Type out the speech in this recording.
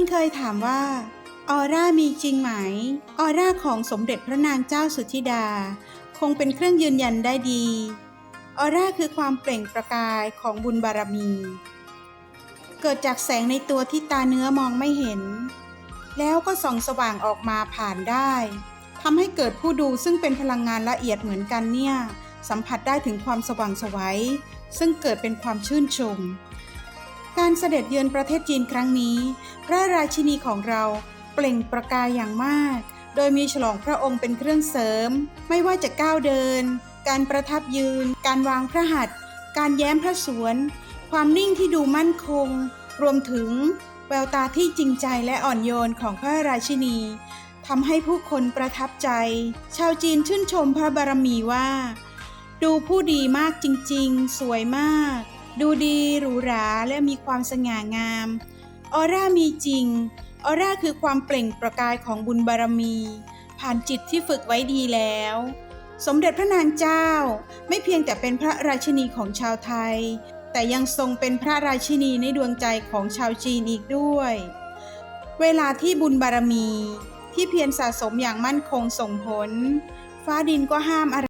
คุณเคยถามว่า ออร่ามีจริงไหม ออร่าของสมเด็จพระนางเจ้าสุธิดา คงเป็นเครื่องยืนยันได้ดี ออร่าคือความเปล่งประกายของบุญบารมี เกิดจากแสงในตัวที่ตาเนื้อมองไม่เห็น แล้วก็ส่องสว่างออกมาผ่านได้ทำให้เกิดผู้ดูซึ่งเป็นพลังงานละเอียดเหมือนกันเนี่ย สัมผัสได้ถึงความสว่างสวัยซึ่งเกิดเป็นความชื่นชม การเสด็จเยือนประเทศจีนครั้งนี้ พระราชินีของเราเปล่งประกายอย่างมาก โดยมีฉลองพระองค์เป็นเครื่องเสริม ไม่ว่าจะก้าวเดิน การประทับยืน การวางพระหัตถ์การแย้มพระสวน ความนิ่งที่ดูมั่นคง รวมถึงแววตาที่จริงใจและอ่อนโยนของพระราชินีทำให้ผู้คนประทับใจ ชาวจีนชื่นชมพระบารมีว่า ดูผู้ดีมากจริงๆ สวยมาก ดูดีหรูหราและมีความสง่างาม ออร่ามีจริง ออร่าคือความเปล่งประกายของบุญบารมี ผ่านจิตที่ฝึกไว้ดีแล้ว สมเด็จพระนางเจ้า ไม่เพียงแต่เป็นพระราชินีของชาวไทย แต่ยังทรงเป็นพระราชินีในดวงใจของชาวจีนอีกด้วย เวลาที่บุญบารมี ที่เพียรสะสมอย่างมั่นคงส่งผล ฟ้าดินก็ห้ามอะไร